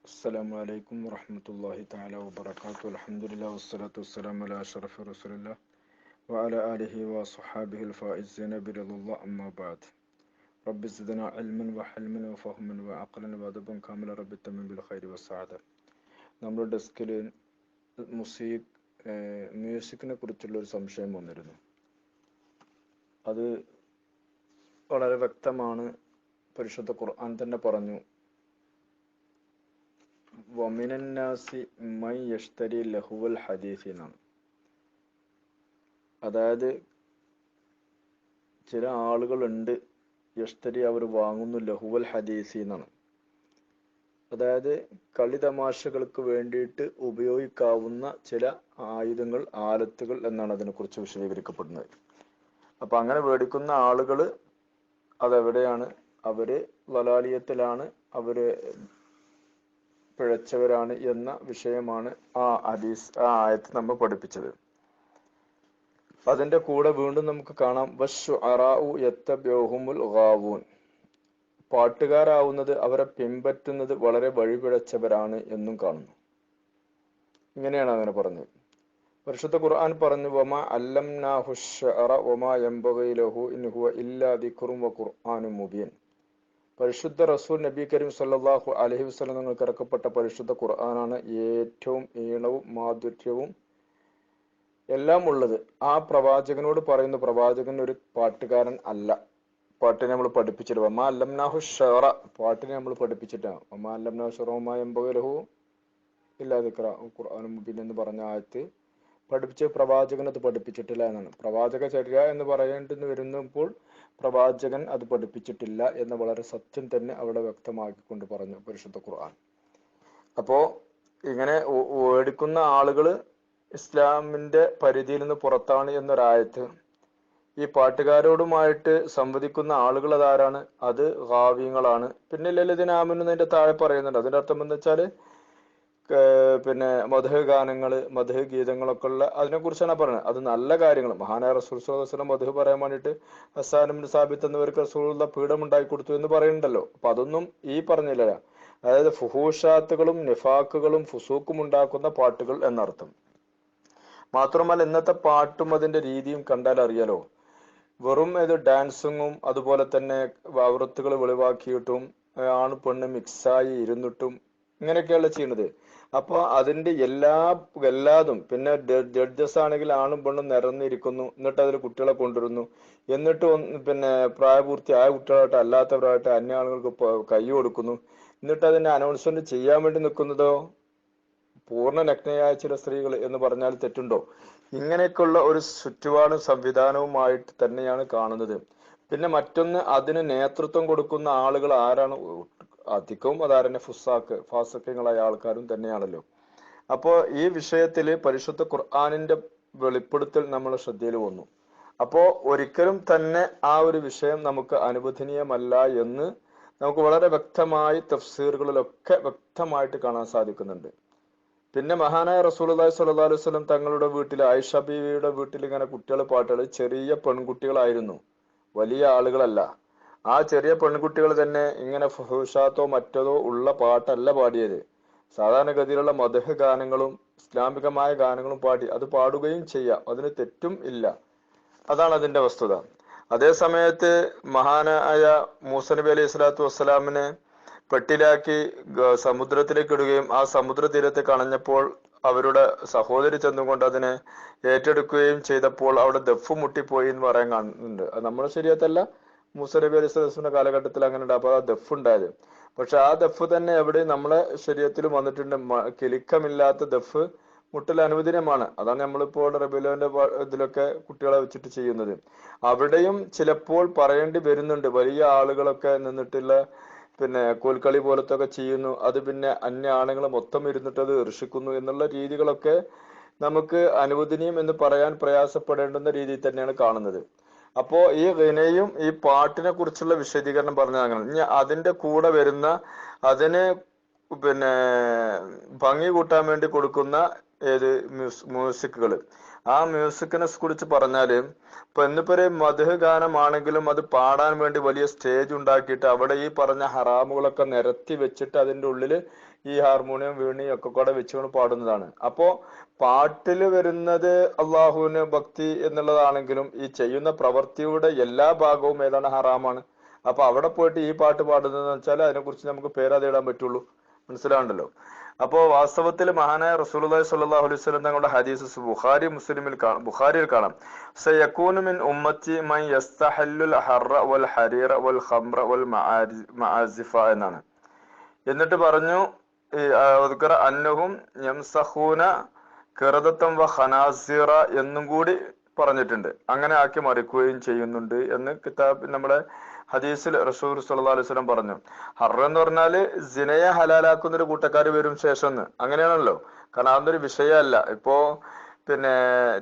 السلام عليكم ورحمة الله تعالى وبركاته الحمد لله والصلاة والسلام على أشرف رسول الله وعلى آله وصحابه الفائزين برضا الله أما بعد رب زدنا علما وحلما وفهما وعقلا وأدبا كاملا رب التمم بالخير والسعادة നമ്മുടെ ഡെസ്കിൽ മുസീക് മ്യൂസിക്കിനെ കുറിച്ചുള്ള ഒരു സംശയം വന്നിരുന്നു അത് വളരെ വ്യക്തമാണ് പരിശുദ്ധ ഖുർആൻ തന്നെ പറഞ്ഞു മൈ യഷ്തരി ലഹുവൽ അതായത് ചില ആളുകളുണ്ട് യഷ്തരി അവർ വാങ്ങുന്നു ലഹുവൽ ഹദീസി എന്നാണ്. അതായത് കളി തമാശകൾക്ക് വേണ്ടിയിട്ട് ഉപയോഗിക്കാവുന്ന ചില ആയുധങ്ങൾ ആലത്തുകൾ എന്നാണ് അതിനെക്കുറിച്ച് വിശദീകരിക്കപ്പെടുന്നത്. അപ്പൊ അങ്ങനെ മേടിക്കുന്ന ആളുകൾ അതെവിടെയാണ്? അവർ വലാലിയത്തിലാണ്. അവർ പിഴച്ചവരാണ് എന്ന വിഷയമാണ് ആ ഹദീസ് ആ ആയത്ത് നമ്മൾ പഠിപ്പിച്ചത്. അതിന്റെ കൂടെ വീണ്ടും നമുക്ക് കാണാം വശു അറാഉ യത്തബ്യോഹുമുൽ ഗാവൂൻ. പാട്ടുകാരാവുന്നത് അവരെ പിൻപറ്റുന്നത് വളരെ വഴിപിഴച്ചവരാണ് എന്നും കാണുന്നു. ഇങ്ങനെയാണ് അങ്ങനെ പറഞ്ഞത്. പരിശുദ്ധ ഖുർആൻ പറഞ്ഞു വമാ അല്ലംനാഹു ശഅറ വമാ യംബഗി ലഹു ഇൻ ഹുവ ഇല്ലാ ദിക്റും വ ഖുർആനും മുബീൻ. പരിശുദ്ധ റസൂൽ നബി കരീം സല്ലാഹു അലഹി വസ്ലം നിങ്ങൾക്ക് ഇറക്കപ്പെട്ട പരിശുദ്ധ ഖുർആനാണ് ഏറ്റവും ഈണവും മാധുര്യവും എല്ലാം ഉള്ളത്. ആ പ്രവാചകനോട് പറയുന്ന പ്രവാചകൻ ഒരു പാട്ടുകാരൻ അല്ല. പാട്ടിനെ നമ്മൾ പഠിപ്പിച്ചിട്ട് ഒമാ അല്ലംനാഹു ഷറ. പാട്ടിനെ നമ്മൾ പഠിപ്പിച്ചിട്ടാണ് ഒമാ അല്ലംനാഹു ഷറോമാ എമ്പകലഹു ഇല്ലാതെ ഖുർആൻ മുബീൻ എന്ന് പറഞ്ഞ ആയത്ത് പഠിപ്പിച്ച പ്രവാചകൻ അത് പഠിപ്പിച്ചിട്ടില്ല എന്നാണ്. പ്രവാചക ചര്യ എന്ന് പറയേണ്ടെന്ന് വരുന്നപ്പോൾ പ്രവാചകൻ അത് പഠിപ്പിച്ചിട്ടില്ല എന്ന് വളരെ സത്യം തന്നെ അവിടെ വ്യക്തമാക്കിക്കൊണ്ട് പറഞ്ഞു പരിശുദ്ധ ഖുർആൻ. അപ്പോ ഇങ്ങനെ ഓടിക്കുന്ന ആളുകൾ ഇസ്ലാമിന്റെ പരിധിയിൽ നിന്ന് പുറത്താണ് എന്നൊരായത്ത് ഈ പാട്ടുകാരോടുമായിട്ട് സംവദിക്കുന്ന ആളുകൾ അതാരാണ്? അത് ഹാവ്യങ്ങളാണ് പിന്നെ ലളിതനാമെന്നതിന്റെ താഴെ പറയുന്നുണ്ട്. അതിന്റെ അർത്ഥം എന്ന് വെച്ചാൽ പിന്നെ മധു ഗാനങ്ങൾ മധു ഗീതങ്ങളൊക്കെ ഉള്ള അതിനെ കുറിച്ചാണ് പറയുന്നത്. അത് നല്ല കാര്യങ്ങൾ മഹാനായ റസൂൽ മധു പറയാൻ വേണ്ടിയിട്ട് അസാനം സാബിത്ത് എന്നിവർക്ക് റസൂലുള്ള പീഠം ഉണ്ടാക്കി കൊടുത്തു എന്ന് പറയുന്നുണ്ടല്ലോ. അപ്പൊ അതൊന്നും ഈ പറഞ്ഞില്ല അതായത് ഫുഹൂഷാത്തുകളും നിഫാക്കുകളും ഫുസൂക്കും ഉണ്ടാക്കുന്ന പാട്ടുകൾ എന്നർത്ഥം. മാത്രമല്ല ഇന്നത്തെ പാട്ടും അതിന്റെ രീതിയും കണ്ടാൽ അറിയാലോ. വെറും ഏത് ഡാൻസിങ്ങും അതുപോലെ തന്നെ വൃത്തുകൾ വെളിവാക്കിയിട്ടും ആണ് പെണ്ണ് മിക്സായി ഇരുന്നിട്ടും ഇങ്ങനെയൊക്കെയല്ല ചെയ്യുന്നത്. അപ്പൊ അതിന്റെ എല്ലാ എല്ലാതും പിന്നെ ജഡ്ജസ് ആണെങ്കിൽ ആണും പെണ്ണും നിരന്നിരിക്കുന്നു എന്നിട്ട് അതിൽ കുട്ടികളെ കൊണ്ടുവരുന്നു എന്നിട്ട് പിന്നെ പ്രായപൂർത്തി പ്രായപൂർത്തിയായ കുട്ടികളായിട്ട് അല്ലാത്തവരായിട്ട് അന്യ ആളുകൾക്ക് കൈ കൊടുക്കുന്നു എന്നിട്ട് അതിന്റെ അനൗൺസ്മെന്റ് ചെയ്യാൻ വേണ്ടി നിൽക്കുന്നതോ? പൂർണ നഗ്നയായ ചില സ്ത്രീകൾ എന്ന് പറഞ്ഞാൽ തെറ്റുണ്ടോ? ഇങ്ങനെയൊക്കെയുള്ള ഒരു ചുറ്റുപാടും സംവിധാനവുമായിട്ട് തന്നെയാണ് കാണുന്നത്. പിന്നെ മറ്റൊന്ന് അതിന് നേതൃത്വം കൊടുക്കുന്ന ആളുകൾ ആരാണ്? അധികവും അതാരന്നെ ഫുസാക്ക് ഫാസക്കങ്ങളായ ആൾക്കാരും തന്നെയാണല്ലോ. അപ്പോ ഈ വിഷയത്തിൽ പരിശുദ്ധ ഖുർആാനിന്റെ വെളിപ്പെടുത്തൽ നമ്മൾ ശ്രദ്ധയിൽ വന്നു. അപ്പോ ഒരിക്കലും തന്നെ ആ ഒരു വിഷയം നമുക്ക് അനുവദനീയമല്ല എന്ന് നമുക്ക് വളരെ വ്യക്തമായി തഫ്സീറുകളിലൊക്കെ വ്യക്തമായിട്ട് കാണാൻ സാധിക്കുന്നുണ്ട്. പിന്നെ മഹാനായ റസൂലി സല്ലു അലൈഹി സ്വലം തങ്ങളുടെ വീട്ടിൽ ആയിഷ ബീവിയുടെ വീട്ടിൽ ഇങ്ങനെ കുട്ടികൾ പാട്ടുകൾ ചെറിയ പെൺകുട്ടികളായിരുന്നു. വലിയ ആളുകളല്ല. ആ ചെറിയ പെൺകുട്ടികൾ തന്നെ ഇങ്ങനെ ഫുഷാത്തോ മറ്റതോ ഉള്ള പാട്ടല്ല പാടിയത്. സാധാരണഗതിയിലുള്ള മധുഹ ഗാനങ്ങളും ഇസ്ലാമികമായ ഗാനങ്ങളും പാടി അത് പാടുകയും ചെയ്യാം. അതിന് തെറ്റും ഇല്ല. അതാണ് അതിന്റെ വസ്തുത. അതേ സമയത്ത് മഹാനായ മൂസ നബി അലൈഹി സ്വലാത്തു വസ്സലാമിനെ പെട്ടിലാക്കി സമുദ്രത്തിലേക്ക് ഇടുകയും ആ സമുദ്ര തീരത്ത് കളഞ്ഞപ്പോൾ അവരുടെ സഹോദരി ചെന്നുകൊണ്ട് അതിനെ ഏറ്റെടുക്കുകയും ചെയ്തപ്പോൾ അവിടെ ദഫ് മുട്ടിപ്പോയി എന്ന് പറയാൻ കാണുന്നുണ്ട്. അത് നമ്മുടെ ശരിയത്തല്ല മൂസ നബി അലൈഹി സ്വലമിന്റെ കാലഘട്ടത്തിൽ അങ്ങനെ ഉണ്ട് അപ്പൊ ആ ദഫ് ഉണ്ടായത്. പക്ഷെ ആ ദഫ് തന്നെ എവിടെ നമ്മളെ ശരീരത്തിൽ വന്നിട്ടുണ്ട്. കിലുക്കമില്ലാത്ത ദഫ് മുട്ടൽ അനുവദനീയമാണ്. അതാണ് നമ്മളിപ്പോൾ റബിലോന്റെ ഇതിലൊക്കെ കുട്ടികളെ വെച്ചിട്ട് ചെയ്യുന്നത്. അവിടെയും ചിലപ്പോൾ പറയേണ്ടി വരുന്നുണ്ട്. വലിയ ആളുകളൊക്കെ നിന്നിട്ടുള്ള പിന്നെ കോൽക്കളി പോലത്തെ ഒക്കെ ചെയ്യുന്നു. അത് പിന്നെ അന്യ ആണുങ്ങൾ മൊത്തം ഇരുന്നിട്ട് അത് ഋഷിക്കുന്നു എന്നുള്ള രീതികളൊക്കെ നമുക്ക് അനുവദനീയം എന്ന് പറയാൻ പ്രയാസപ്പെടേണ്ടുന്ന രീതിയിൽ തന്നെയാണ് കാണുന്നത്. അപ്പോ ഈ ഗിനയും ഈ പാട്ടിനെ കുറിച്ചുള്ള വിശദീകരണം പറഞ്ഞാൽ അങ്ങനെ. ഇനി അതിന്റെ കൂടെ വരുന്ന അതിന് പിന്നെ ഭംഗി കൂട്ടാൻ വേണ്ടി കൊടുക്കുന്ന ഏത് മ്യൂസിക്കുകൾ ആ മ്യൂസിക്കിനെ കുറിച്ച് പറഞ്ഞാൽ ഇപ്പൊ ഇന്നിപ്പോ ഒരു മധു ഗാനമാണെങ്കിലും അത് പാടാൻ വേണ്ടി വലിയ സ്റ്റേജ് ഉണ്ടാക്കിയിട്ട് അവിടെ ഈ പറഞ്ഞ ഹറാമുകളൊക്കെ നിരത്തി വെച്ചിട്ട് അതിന്റെ ഉള്ളിൽ ഈ ഹാർമോണിയം വീണി ഒക്കെ കൂടെ വെച്ചുകൊണ്ട് പാടുന്നതാണ്. അപ്പോ പാട്ടിൽ വരുന്നത് അള്ളാഹുവിന് ഭക്തി എന്നുള്ളതാണെങ്കിലും ഈ ചെയ്യുന്ന പ്രവൃത്തിയുടെ എല്ലാ ഭാഗവും ഏതാണ് ഹറാമാണ്. അപ്പൊ അവിടെ പോയിട്ട് ഈ പാട്ട് പാടുന്നതെന്ന് വെച്ചാൽ അതിനെക്കുറിച്ച് നമുക്ക് പേരതിടാൻ പറ്റുള്ളൂ. മനസ്സിലാണ്ടല്ലോ അപ്പോ വാസ്തവത്തിൽ മഹാനായ റസൂലുള്ളാഹി സ്വല്ലല്ലാഹു അലൈഹി വസല്ലം തങ്ങളുടെ ഹദീസ് ബുഖാരി മുസ്ലിമിൽ കാണാം ബുഖാരിയിൽ കാണാം. സയകൂനു മിൻ ഉമ്മത്തി മൻ യസ്തഹല്ലുൽ ഹർറ വൽ ഹരീറ വൽ ഖംറ വൽ മആസിഫ എന്നാണ്. എന്നിട്ട് പറഞ്ഞു അന്നഹും യംസഹൂന കിറദത്തം വ ഖനാസിറ എന്നും കൂടി പറഞ്ഞിട്ടുണ്ട്. അങ്ങനെ ആക്കി മറിക്കുകയും ചെയ്യുന്നുണ്ട് എന്ന് കിതാബ് നമ്മുടെ ഹദീസിൽ റസൂർ സല്ലല്ലാഹു അലൈഹി വസല്ലം പറഞ്ഞു. ഹറ എന്ന് പറഞ്ഞാൽ ജിനയെ ഹലാലാക്കുന്ന ഒരു കൂട്ടക്കാർ വരും ശേഷം അങ്ങനെയാണല്ലോ. കാരണം അതൊരു വിഷയമല്ല. ഇപ്പോ പിന്നെ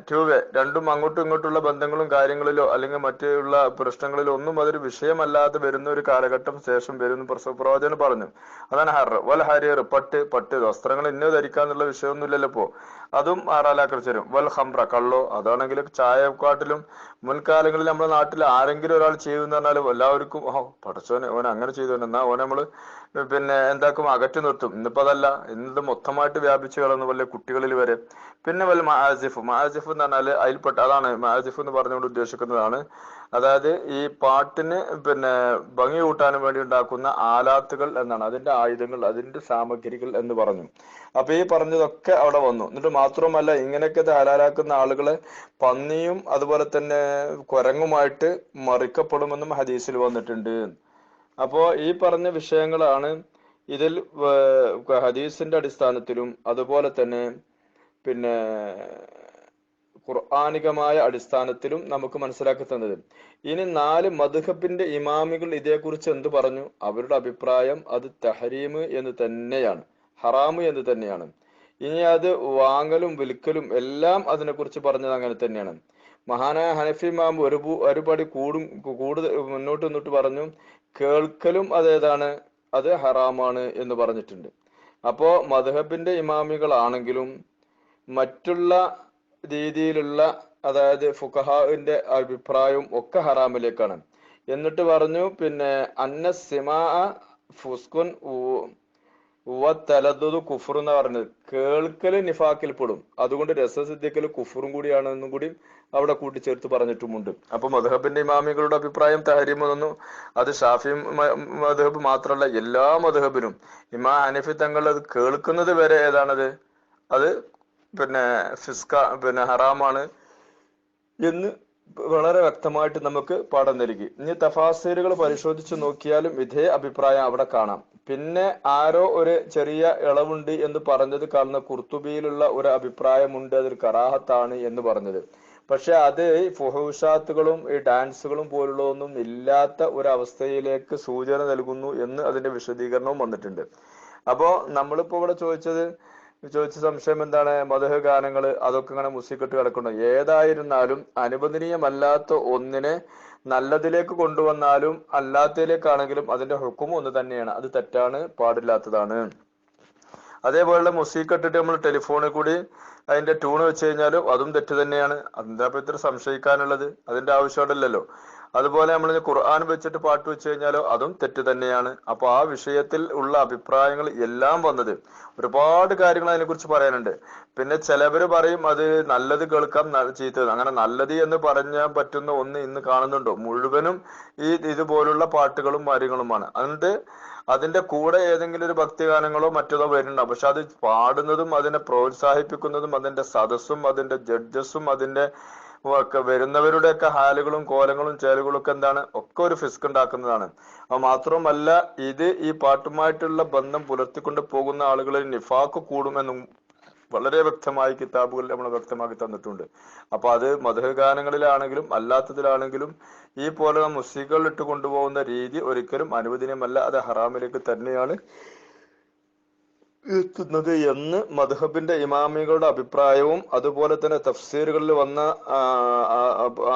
ടു വേ രണ്ടും അങ്ങോട്ടും ഇങ്ങോട്ടുള്ള ബന്ധങ്ങളും കാര്യങ്ങളിലോ അല്ലെങ്കിൽ മറ്റുള്ള പ്രശ്നങ്ങളിലോ ഒന്നും അതൊരു വിഷയമല്ലാതെ വരുന്ന ഒരു കാലഘട്ടം ശേഷം വരുന്ന. പ്രവചനം പറഞ്ഞു അതാണ് ഹർ വൽ ഹരിയർ പട്ട് പട്ട് വസ്ത്രങ്ങൾ ഇന്ന ധരിക്കാന്നുള്ള വിഷയമൊന്നുമില്ലല്ലോ ഇപ്പോ. അതും ആറാലാക്കൽ തരും വൽ ഹംറ കള്ളോ അതാണെങ്കിൽ ചായക്കാട്ടിലും മുൻകാലങ്ങളിൽ നമ്മുടെ നാട്ടിൽ ആരെങ്കിലും ഒരാൾ ചെയ്യുമെന്ന് പറഞ്ഞാൽ എല്ലാവർക്കും ഓ പഠിച്ചോനെ ഓൻ അങ്ങനെ ചെയ്തു എന്നാ ഓനെ നമ്മൾ പിന്നെ എന്താക്കും അകറ്റി നിർത്തും. ഇന്നിപ്പോ അതല്ല ഇന്നത് മൊത്തമായിട്ട് വ്യാപിച്ചു കളന്നു വല്ല കുട്ടികളിൽ വരെ. പിന്നെ വല്ല മഹാസിഫ് മഹാസിഫ് എന്ന് പറഞ്ഞാൽ അതിൽപ്പെട്ട അതാണ് മഹാസിഫ് എന്ന് പറഞ്ഞുകൊണ്ട് ഉദ്ദേശിക്കുന്നതാണ്. അതായത് ഈ പാട്ടിന് പിന്നെ ഭംഗി കൂട്ടാനും വേണ്ടി ഉണ്ടാക്കുന്ന ആലാത്തുകൾ എന്നാണ് അതിന്റെ ആയുധങ്ങൾ അതിന്റെ സാമഗ്രികൾ എന്ന് പറഞ്ഞു. അപ്പൊ ഈ പറഞ്ഞതൊക്കെ അവിടെ വന്നു. എന്നിട്ട് മാത്രമല്ല ഇങ്ങനെയൊക്കെ ഹലാലാക്കുന്ന ആളുകളെ പന്നിയും അതുപോലെ തന്നെ കുരങ്ങുമായിട്ട് മറിക്കപ്പെടുമെന്നും ഹദീസിൽ വന്നിട്ടുണ്ട്. അപ്പോ ഈ പറഞ്ഞ വിഷയങ്ങളാണ് ഇതിൽ ഹദീസിന്റെ അടിസ്ഥാനത്തിലും അതുപോലെ തന്നെ പിന്നെ ഖുർആാനികമായ അടിസ്ഥാനത്തിലും നമുക്ക് മനസ്സിലാക്കി തന്നത്. ഇനി നാല് മധുഹബിന്റെ ഇമാമികൾ ഇതേക്കുറിച്ച് എന്ത് പറഞ്ഞു? അവരുടെ അഭിപ്രായം അത് തഹരീമ് എന്ന് തന്നെയാണ്. ഹറാമ് എന്ന് തന്നെയാണ്. ഇനി അത് വാങ്ങലും വിൽക്കലും എല്ലാം അതിനെക്കുറിച്ച് പറഞ്ഞത് അങ്ങനെ തന്നെയാണ്. മഹാനായ ഹനഫി മാം ഒരു ഒരുപടി കൂടും കൂടുതൽ മുന്നോട്ട് നിന്നിട്ട് പറഞ്ഞു കേൾക്കലും അതേതാണ് അത് ഹറാമാണ് എന്ന് പറഞ്ഞിട്ടുണ്ട്. അപ്പോ മധുഹബിന്റെ ഇമാമികളാണെങ്കിലും മറ്റുള്ള രീതിയിലുള്ള അതായത് ഫുഖഹാവിന്റെ അഭിപ്രായവും ഒക്കെ ഹറാമിലേക്കാണ്. എന്നിട്ട് പറഞ്ഞു പിന്നെ അന്ന സിമാ ഫുസ്കുൻ തലതു കുഫർ എന്ന് പറഞ്ഞത്. കേൾക്കൽ നിഫാക്കിൽ പെടും. അതുകൊണ്ട് രസസിദ്ധിക്കൽ കുഫറും കൂടിയാണ് എന്നും കൂടി അവിടെ കൂട്ടിച്ചേർത്ത് പറഞ്ഞിട്ടുമുണ്ട്. അപ്പൊ മധുഹബിന്റെ ഇമാമികളുടെ അഭിപ്രായം തഹരിമെന്നു അത് ഷാഫി മധുഹബ് മാത്രമല്ല എല്ലാ മധുഹബിനും ഇമാ ഹനഫി തങ്ങൾ അത് കേൾക്കുന്നത് വരെ ഏതാണത്? അത് പിന്നെ ഫിസ്ക പിന്നെ ഹറാമാണ് എന്ന് വളരെ വ്യക്തമായിട്ട് നമുക്ക് പാഠം നൽകി. ഇനി തഫാസീലുകൾ പരിശോധിച്ച് നോക്കിയാലും ഇതേ അഭിപ്രായം അവിടെ കാണാം. പിന്നെ ആരോ ഒരു ചെറിയ ഇളവുണ്ട് എന്ന് പറഞ്ഞത് കാണുന്ന കുർത്തുബിയിലുള്ള ഒരു അഭിപ്രായമുണ്ട് അതൊരു കറാഹത്താണ് എന്ന് പറഞ്ഞത്. പക്ഷെ അത് ഈ ഫുഹൂഷാത്തുകളും ഈ ഡാൻസുകളും പോലുള്ളതൊന്നും ഇല്ലാത്ത ഒരു അവസ്ഥയിലേക്ക് സൂചന നൽകുന്നു എന്ന് അതിന്റെ വിശദീകരണവും വന്നിട്ടുണ്ട്. അപ്പോ നമ്മളിപ്പോ ഇവിടെ ചോദിച്ചത് ചോദിച്ച സംശയം എന്താണ്? മധുഹ ഗാനങ്ങൾ അതൊക്കെ ഇങ്ങനെ മുസിക്കിട്ട് കിടക്കുന്നു. ഏതായിരുന്നാലും അനുവദനീയമല്ലാത്ത ഒന്നിനെ നല്ലതിലേക്ക് കൊണ്ടുവന്നാലും അല്ലാത്തതിലേക്കാണെങ്കിലും അതിന്റെ ഹുക്കും ഒന്ന് തന്നെയാണ്. അത് തെറ്റാണ് പാടില്ലാത്തതാണ്. അതേപോലെ മുസീക്ക് നമ്മൾ ടെലിഫോണിൽ കൂടി അതിന്റെ ട്യൂൺ വെച്ച് കഴിഞ്ഞാലും അതും തെറ്റ് തന്നെയാണ്. അതിന്റെ അപ്പൊ ഇത്ര സംശയിക്കാനുള്ളത്? അതിന്റെ ആവശ്യമില്ലല്ലോ അതുപോലെ നമ്മൾ ഖുർആൻ വെച്ചിട്ട് പാട്ട് വെച്ച് കഴിഞ്ഞാലോ അതും തെറ്റ് തന്നെയാണ്. അപ്പൊ ആ വിഷയത്തിൽ ഉള്ള അഭിപ്രായങ്ങൾ എല്ലാം വന്നത്. ഒരുപാട് കാര്യങ്ങൾ അതിനെക്കുറിച്ച് പറയാനുണ്ട്. പിന്നെ ചിലവർ പറയും അത് നല്ലത് കേൾക്കാം ചീത്തത്. അങ്ങനെ നല്ലത് എന്ന് പറഞ്ഞാൽ പറ്റുന്ന ഒന്ന് ഇന്ന് കാണുന്നുണ്ടോ? മുഴുവനും ഈ ഇതുപോലുള്ള പാട്ടുകളും കാര്യങ്ങളുമാണ്. എന്നിട്ട് അതിന്റെ കൂടെ ഏതെങ്കിലും ഒരു ഭക്തിഗാനങ്ങളോ മറ്റേതോ വരുന്നുണ്ടാവും. പക്ഷെ അത് പാടുന്നതും അതിനെ പ്രോത്സാഹിപ്പിക്കുന്നതും അതിന്റെ സദസ്സും അതിന്റെ ജഡ്ജസും അതിന്റെ ഒക്കെ വരുന്നവരുടെയൊക്കെ ഹാലുകളും കോലങ്ങളും ചേലുകളും ഒക്കെ എന്താണ്? ഒക്കെ ഒരു ഫിസ്ക് ഉണ്ടാക്കുന്നതാണ്. മാത്രമല്ല ഇത് ഈ പാട്ടുമായിട്ടുള്ള ബന്ധം പുലർത്തിക്കൊണ്ട് പോകുന്ന ആളുകളിൽ നിഫാക്ക് കൂടുമെന്നും വളരെ വ്യക്തമായി കിതാബുകൾ നമ്മൾ വ്യക്തമാക്കി തന്നിട്ടുണ്ട്. അപ്പൊ അത് മധുഗാനങ്ങളിലാണെങ്കിലും അല്ലാത്തതിലാണെങ്കിലും ഈ പോലെ മുസ്ലികൾ ഇട്ട് കൊണ്ടുപോകുന്ന രീതി ഒരിക്കലും അനുവദനീയമല്ല. അത് ഹറാമിലേക്ക് തന്നെയാണ്. എത്തുന്നത് എന്ന് മദ്ഹബിന്റെ ഇമാമികളുടെ അഭിപ്രായവും അതുപോലെ തന്നെ തഫ്സീറുകളിൽ വന്ന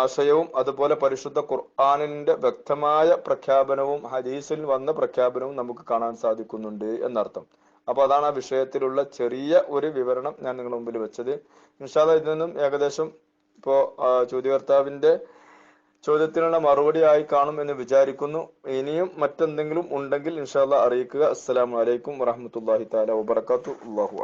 ആശയവും അതുപോലെ പരിശുദ്ധ ഖുർആാനിന്റെ വ്യക്തമായ പ്രഖ്യാപനവും ഹദീസിൽ വന്ന പ്രഖ്യാപനവും നമുക്ക് കാണാൻ സാധിക്കുന്നുണ്ട് എന്നർത്ഥം. അപ്പൊ അതാണ് ആ വിഷയത്തിലുള്ള ചെറിയ ഒരു വിവരണം ഞാൻ നിങ്ങളുടെ മുമ്പിൽ വെച്ചത്. ഇൻഷാല്ല ഇതിൽ നിന്നും ഏകദേശം ഇപ്പോ ചോദ്യകർത്താവിന്റെ ചോദ്യത്തിനുള്ള മറുപടി ആയി കാണും എന്ന് വിചാരിക്കുന്നു. ഇനിയും മറ്റെന്തെങ്കിലും ഉണ്ടെങ്കിൽ ഇൻഷാല്ല അറിയിക്കുക. അസ്സലാമലൈക്കും വറഹമത്തല്ലാഹി താല വബർക്കാത്തു അള്ളാഹു